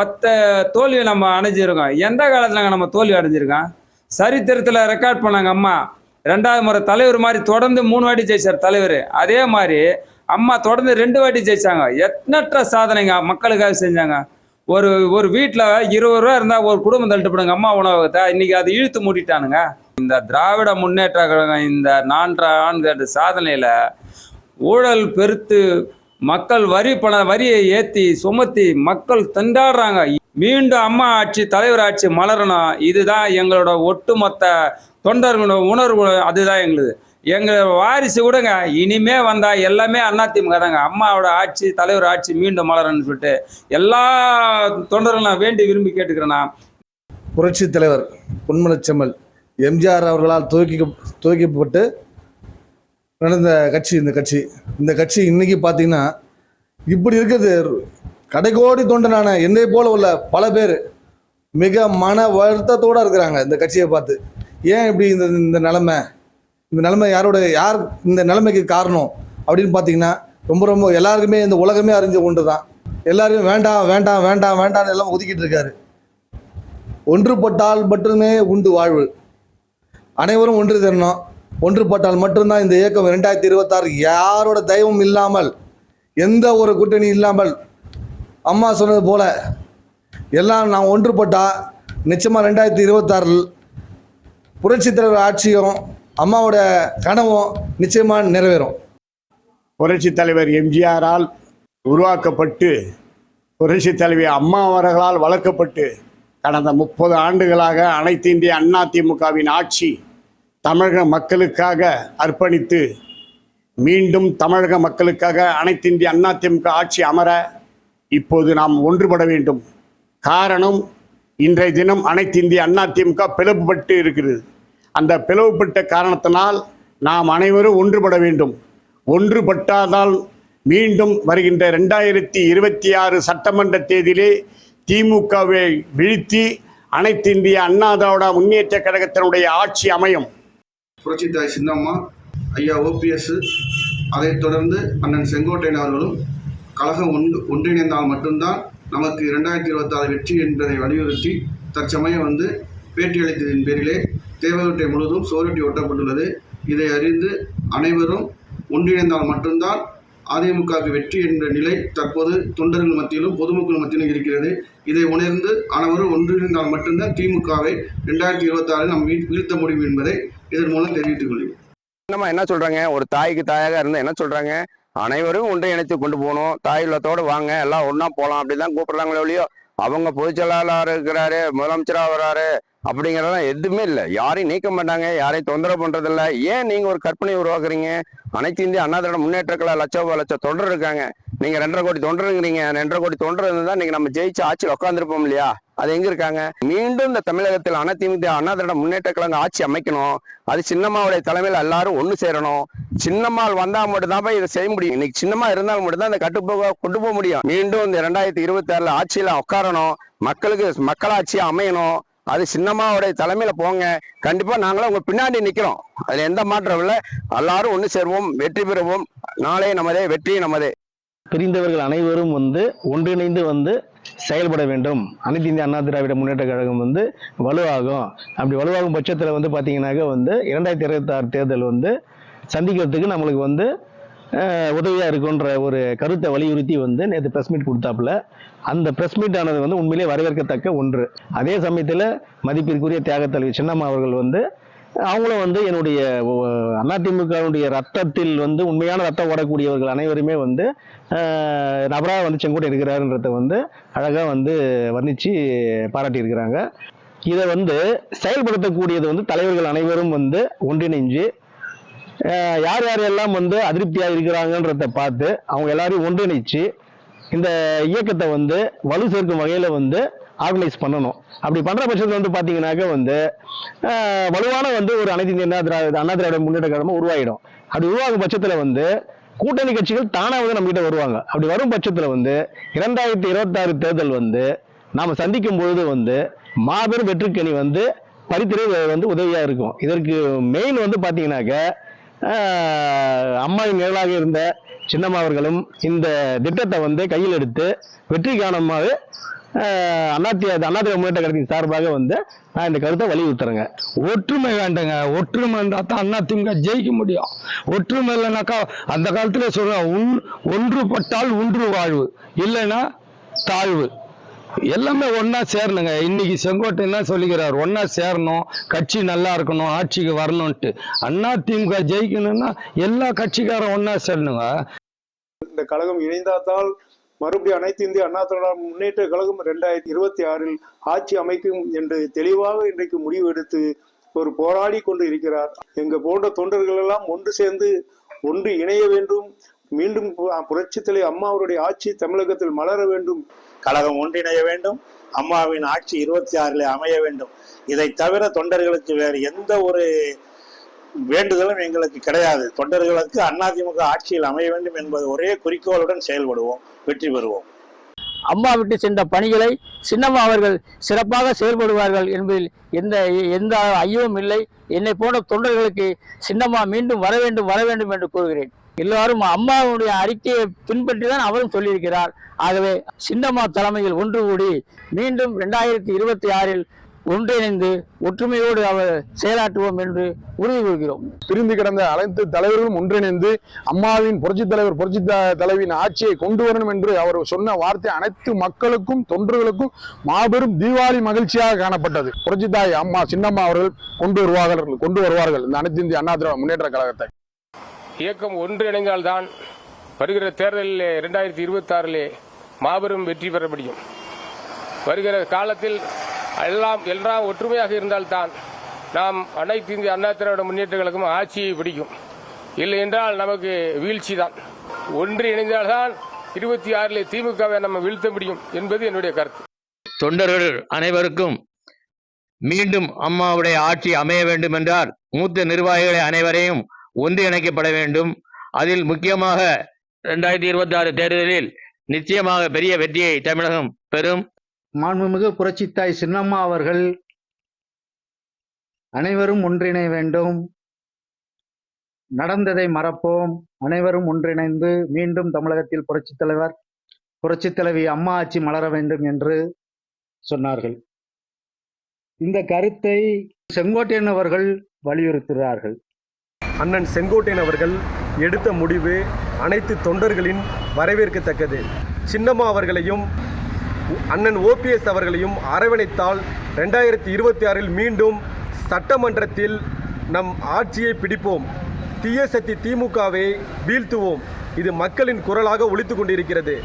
பத்து தோல்வியை நம்ம அணைஞ்சிருக்கோம் எந்த காலத்தில் நம்ம தோல்வி அடைஞ்சிருக்கோம்? சரித்திரத்தில் ரெக்கார்ட் பண்ணாங்க அம்மா. ரெண்டாவது முறை தலைவர் மாதிரி தொடர்ந்து மூணு வாட்டி ஜெயிச்சார் தலைவர். அதே மாதிரி அம்மா தொடர்ந்து ரெண்டு வாட்டி ஜெயிச்சாங்க. எத்தனற்ற சாதனைங்க மக்களுக்காக செஞ்சாங்க. ஒரு ஒரு வீட்டில் இருபது ரூபா இருந்தால் ஒரு குடும்பம் தள்ளிட்டு அம்மா உணவகத்தை இன்னைக்கு அதை இழுத்து மூடிட்டானுங்க. இந்த திராவிட முன்னேற்ற கழகம் இந்த நான்கு ஆண்டு சாதனையில் ஊழல் பெருத்து மக்கள் வரி பண வரியை ஏற்றி சுமத்தி மக்கள் திண்டாடுறாங்க. மீண்டும் அம்மா ஆட்சி தலைவர் ஆட்சி மலரணும். இதுதான் எங்களோட ஒட்டுமொத்த தொண்டர்களோட உணர்வு. அதுதான் எங்களுது. எங்கள் வாரிசு கூடங்க இனிமே வந்தா எல்லாமே அதிமுக தாங்க. அம்மாவோட ஆட்சி தலைவர் ஆட்சி மீண்டும் மலரணும்னு சொல்லிட்டு எல்லா தொண்டர்களும் நான் வேண்டி விரும்பி கேட்டுக்கிறேன்னா புரட்சி தலைவர் பொன்மனச்செம்மல் எம்ஜிஆர் அவர்களால் துவக்கி துவக்கப்பட்டு நடந்த கட்சி இந்த கட்சி. இந்த கட்சி இன்னைக்கு பார்த்தீங்கன்னா இப்படி இருக்கிறது கடைகோடி தொண்டனான என்னை போல உள்ள பல பேர் மிக மன வருத்தத்தோடு இருக்கிறாங்க இந்த கட்சியை பார்த்து. ஏன் இப்படி இந்த இந்த நிலமை? இந்த நிலமை யாரோட யார் இந்த நிலைமைக்கு காரணம்? அப்படின்னு பார்த்தீங்கன்னா ரொம்ப ரொம்ப எல்லாருக்குமே இந்த உலகமே அறிஞ்ச ஒன்று தான் எல்லாரையும் வேண்டாம் வேண்டாம் வேண்டாம் வேண்டாம்னு எல்லாம் ஒதுக்கிட்டு இருக்காரு. ஒன்றுபட்டால் மட்டுமே உண்டு வாழ்வு. அனைவரும் ஒன்று தரணும். ஒன்றுபட்டால் மட்டும்தான் இந்த இயக்கம் ரெண்டாயிரத்தி இருபத்தாறு யாரோட தெய்வம் இல்லாமல் எந்த ஒரு கூட்டணி இல்லாமல் அம்மா சொன்னது போல எல்லாம் நான் ஒன்றுபட்டால் நிச்சயமாக ரெண்டாயிரத்தி இருபத்தாறில் புரட்சித்தலைவர் ஆட்சியும் அம்மாவோட கனவும் நிச்சயமாக நிறைவேறும். புரட்சித் தலைவர் எம்ஜிஆரால் உருவாக்கப்பட்டு புரட்சி தலைவி அம்மா அவர்களால் வளர்க்கப்பட்டு கடந்த முப்பது ஆண்டுகளாக அனைத்து இந்திய அண்ணா திமுகவின் ஆட்சி தமிழக மக்களுக்காக அர்ப்பணித்து மீண்டும் தமிழக மக்களுக்காக அனைத்து இந்திய அண்ணா திமுக ஆட்சி அமர இப்போது நாம் ஒன்றுபட வேண்டும். காரணம் இன்றைய தினம் அனைத்து இந்திய அண்ணா திமுக பிளவுபட்டு இருக்கிறது. அந்த பிளவுபட்ட காரணத்தினால் நாம் அனைவரும் ஒன்றுபட வேண்டும். ஒன்றுபட்டாதால் மீண்டும் வருகின்ற ரெண்டாயிரத்தி இருபத்தி ஆறு சட்டமன்ற தேதியிலே திமுகவை வீழ்த்தி அனைத்து இந்திய அண்ணா திராவிட முன்னேற்ற கழகத்தினுடைய ஆட்சி அமையும். புரட்சித்தாய் சின்னம்மா ஐயா ஓபிஎஸ் அதைத் தொடர்ந்து அண்ணன் செங்கோட்டையன் அவர்களும் கழகம் ஒன்று ஒன்றிணைந்தால் மட்டும்தான் நமக்கு இரண்டாயிரத்தி இருபத்தாறு வெற்றி என்பதை வலியுறுத்தி தற்சமயம் வந்து பேட்டியளித்ததின் பேரிலே தேவகோட்டை முழுவதும் சோரட்டி ஒட்டப்பட்டுள்ளது. இதை அறிந்து அனைவரும் ஒன்றிணைந்தால் மட்டும்தான் அதிமுகவுக்கு வெற்றி என்ற நிலை தற்போது தொண்டர்கள் மத்தியிலும் பொதுமக்கள் மத்தியிலும் இருக்கிறது. இதை உணர்ந்து அனைவரும் ஒன்றிணைந்தால் மட்டும்தான் திமுகவை ரெண்டாயிரத்தி இருபத்தாறில் நாம் வீழ்த்த முடியும் என்பதை இதன் மூலம் தெரிவித்துக் கொள்கிறேன். என்ன சொல்றாங்க? ஒரு தாய்க்கு தாயாக இருந்தால் என்ன சொல்றாங்க? அனைவரும் ஒன்றிணைத்து கொண்டு போகணும். தாய் உள்ளத்தோடு வாங்க எல்லாம் ஒன்றா போகலாம் அப்படி அப்படிதான் கூப்பிடுறாங்களே ஒழியோ அவங்க பொதுச் செயலாளர் இருக்கிறாரு முதலமைச்சராக வர்றாரு அப்படிங்கிறதெல்லாம் எதுவுமே இல்லை. யாரையும் நீக்க மாட்டாங்க யாரையும் தொந்தரவு பண்றதில்ல. ஏன் நீங்க ஒரு கற்பனை உருவாக்குறீங்க? அனைத்து இந்திய அண்ணா திராவிட முன்னேற்ற கழக லட்சம் லட்சம் தொண்டர் இருக்காங்க. நீங்க ரெண்டரை கோடி தொண்டருங்கிறீங்க ரெண்டரை கோடி தொண்டர் இருந்தா நீங்க நம்ம ஜெயிச்சு ஆட்சியில் உட்காந்துருப்போம் இல்லையா? அது எங்க இருக்காங்க? மீண்டும் இந்த தமிழகத்தில் அதிமுக அண்ணா திராவிட முன்னேற்ற கழகம் ஆட்சி அமைக்கணும். அது சின்னம்மாவுடைய தலைமையில் எல்லாரும் ஒன்று சேரணும். சின்னம்மாள் வந்தா மட்டும்தான் போய் இதை செய்ய முடியும். இன்னைக்கு சின்னம்மா இருந்தால் மட்டும்தான் இந்த கட்டுப்போக கொண்டு போக முடியும். மீண்டும் இந்த ரெண்டாயிரத்தி இருபத்தி ஆறுல ஆட்சியில உட்காரணும். மக்களுக்கு மக்களாட்சியாக அமையணும். அது சின்னம்மாவுடைய தலைமையில போங்க. கண்டிப்பா நாங்களும் உங்க பின்னாடி நிக்கிறோம். அதுல எந்த மாற்றம் இல்லை. எல்லாரும் ஒன்று சேருவோம் வெற்றி பெறுவோம். நாளே நமதே வெற்றி நமதே. பிரிந்தவர்கள் அனைவரும் வந்து ஒன்றிணைந்து வந்து செயல்பட வேண்டும். அனைத்து இந்திய அண்ணா திராவிட முன்னேற்ற கழகம் வந்து வலுவாகும். அப்படி வலுவாகும் பட்சத்தில் வந்து பார்த்தீங்கன்னாக்க வந்து இரண்டாயிரத்தி இருபத்தாறு தேர்தல் வந்து சந்திக்கிறதுக்கு நம்மளுக்கு வந்து உதவியாக இருக்குன்ற ஒரு கருத்தை வலியுறுத்தி வந்து நேற்று ப்ரெஸ் மீட் கொடுத்தாப்புல. அந்த ப்ரெஸ் மீட் ஆனது வந்து உண்மையிலே வரவேற்கத்தக்க ஒன்று. அதே சமயத்தில் மதிப்பிற்குரிய தியாகத்தலைவி சின்னம்மா அவர்கள் வந்து அவங்களும் வந்து என்னுடைய அதிமுகவுடைய ரத்தத்தில் வந்து உண்மையான ரத்தம் ஓடக்கூடியவர்கள் அனைவருமே வந்து நபராக வந்து செங்கோட்டை இருக்கிறாருன்றத வந்து அழகாக வந்து வர்ணித்து பாராட்டியிருக்கிறாங்க. இதை வந்து செயல்படுத்தக்கூடியது வந்து தலைவர்கள் அனைவரும் வந்து ஒன்றிணைஞ்சு யார் யார் எல்லாம் வந்து அதிருப்தியாக இருக்கிறாங்கன்றத பார்த்து அவங்க எல்லாரையும் ஒன்றிணைச்சு இந்த இயக்கத்தை வந்து வலு சேர்க்கும் வகையில் வந்து ஆர்கனைஸ் பண்ணணும். அப்படி பண்ணுற பட்சத்தில் வந்து பார்த்தீங்கன்னாக்க வந்து வலுவான வந்து ஒரு அனைத்து இந்திய அண்ணா திராவிட அண்ணா திராவிட முன்னேற்ற கழகமும் உருவாயிடும். அப்படி உருவாகும் பட்சத்தில் வந்து கூட்டணி கட்சிகள் தானாக வந்து நம்மகிட்ட வருவாங்க. அப்படி வரும் பட்சத்தில் வந்து இரண்டாயிரத்தி இருபத்தாறு தேர்தல் வந்து நாம் சந்திக்கும் பொழுது வந்து மாபெரும் வெற்றுக்கணி வந்து பரித்துறை வந்து உதவியாக இருக்கும். இதற்கு மெயின் வந்து பார்த்தீங்கன்னாக்க அம்மாவின் நிழலாக இருந்த சின்னம்மா அவர்களும் இந்த திட்டத்தை வந்து கையில் எடுத்து வெற்றி காணமாக அஹ், அண்ணாத்தி முன்னேற்ற கழகத்தின் சார்பாக வந்து நான் இந்த கருத்தை வலியுறுத்துறேங்க. ஒற்றுமை வேண்டுங்க. ஒற்றுமை இருந்தால் தான் அதிமுக ஜெயிக்க முடியும். ஒற்றுமை இல்லைனாக்கா அந்த காலத்தில் சொல்றேன் ஒன்றுபட்டால் ஒன்று வாழ்வு இல்லைன்னா தாழ்வு. எல்லாமே ஒன்னா சேரணுங்க. இன்னைக்கு செங்கோட்டை என்ன சொல்லிக்கிறார் ஒன்னா சேரணும் கட்சி நல்லா இருக்கணும் ஆட்சிக்கு வரணும்ட்டு. அண்ணா திமுக ஜெயிக்கணும்னா எல்லா கட்சிக்காரும் ஒன்னா சேரணுங்க. இந்த கழகம் இணைந்தாதால் மறுபடியும் அனைத்து இந்திய அண்ணா திராவிட முன்னேற்ற கழகம் ரெண்டாயிரத்தி இருபத்தி ஆறில் ஆட்சி அமைக்கும் என்று தெளிவாக இன்றைக்கு முடிவு எடுத்து ஒரு போராடி கொண்டு இருக்கிறார். எங்க போன்ற தொண்டர்கள் எல்லாம் ஒன்று சேர்ந்து ஒன்று இணைய வேண்டும் மீண்டும் புரட்சித்தலை அம்மா அவருடைய ஆட்சி தமிழகத்தில் மலர வேண்டும். கழகம் ஒன்றிணைய வேண்டும். அம்மாவின் ஆட்சி இருபத்தி ஆறில் அமைய வேண்டும். இதை தவிர தொண்டர்களுக்கு வேறு எந்த ஒரு வேண்டுதலும் எங்களுக்கு கிடையாது. தொண்டர்களுக்கு அதிமுக ஆட்சியில் அமைய வேண்டும் என்பது ஒரே குறிக்கோளுடன் செயல்படுவோம் வெற்றி பெறுவோம். அம்மா விட்டு சென்ற பணிகளை சின்னம்மா அவர்கள் சிறப்பாக செயல்படுவார்கள் என்பதில் எந்த எந்த ஐயமும் இல்லை. என்னை போன்ற தொண்டர்களுக்கு சின்னம்மா மீண்டும் வர வேண்டும் வர வேண்டும் என்று கூறுகிறேன். எல்லாரும் அம்மாவுடைய அறிக்கையை பின்பற்றி தான் அவரும் சொல்லியிருக்கிறார். ஆகவே சின்னம்மா தலைமையில் ஒன்று கூடி மீண்டும் ரெண்டாயிரத்தி இருபத்தி ஆறில் ஒன்றிணைந்து ஒற்றுமையோடு அவர் செயலாற்றுவோம் என்று உறுதி கொள்கிறோம் பிரிந்து கிடந்த அனைத்து தலைவர்களும் ஒன்றிணைந்து அம்மாவின் புரட்சி தலைவர் புரட்சி தலைவியின் ஆட்சியை கொண்டு வரணும் என்று அவர் சொன்ன வார்த்தை அனைத்து மக்களுக்கும் தொண்டர்களுக்கும் மாபெரும் தீபாவளி மகிழ்ச்சியாக காணப்பட்டது. புரட்சித்தாய் அம்மா சின்னம்மா அவர்கள் கொண்டு வருவார்கள் கொண்டு வருவார்கள். இந்த அனைத்து இந்திய அண்ணா திராவிட முன்னேற்ற கழகத்தை. இயக்கம் ஒன்றிணைந்தால்தான் வருகிற தேர்தலில் இரண்டாயிரத்தி இருபத்தி ஆறிலே மாபெரும் வெற்றி பெற முடியும். வருகிற காலத்தில் எல்லாம் எல்லாம் ஒற்றுமையாக இருந்தால்தான் நாம் அனைத்து இந்திய அண்ணா திராவிட முன்னேற்ற கழகம் ஆட்சியை பிடிக்கும். இல்லை என்றால் நமக்கு வீழ்ச்சி தான் ஒன்று இணைந்தால்தான் இருபத்தி ஆறிலே திமுகவை நம்ம வீழ்த்த முடியும் என்பது என்னுடைய கருத்து. தொண்டர்கள் அனைவருக்கும் மீண்டும் அம்மாவுடைய ஆட்சி அமைய வேண்டும் என்றால் மூத்த நிர்வாகிகளை அனைவரையும் ஒன்றிணைக்கப்பட வேண்டும். அதில் முக்கியமாக ரெண்டாயிரத்தி இருபத்தி ஆறு தேர்தலில் நிச்சயமாக பெரிய வெற்றியை தமிழகம் பெறும். மாண்புமிகு புரட்சித்தாய் சின்னம்மா அவர்கள் அனைவரும் ஒன்றிணைய வேண்டும். நடந்ததை மறப்போம். அனைவரும் ஒன்றிணைந்து மீண்டும் தமிழகத்தில் புரட்சித் தலைவர் புரட்சித் தலைவி அம்மா ஆட்சி மலர வேண்டும் என்று சொன்னார்கள். இந்த கருத்தை செங்கோட்டையன் அவர்கள் வலியுறுத்துகிறார்கள். அண்ணன் செங்கோட்டையன் அவர்கள் எடுத்த முடிவு அனைத்து தொண்டர்களின் வரவேற்கத்தக்கது. சின்னம்மா அவர்களையும் அண்ணன் ஓபிஎஸ் அவர்களையும் அரவணைத்தால் ரெண்டாயிரத்தி இருபத்தி ஆறில் மீண்டும் சட்டமன்றத்தில் நம் ஆட்சியை பிடிப்போம். தீய சக்தி திமுகவை வீழ்த்துவோம். இது மக்களின் குரலாக ஒழித்து கொண்டிருக்கிறது.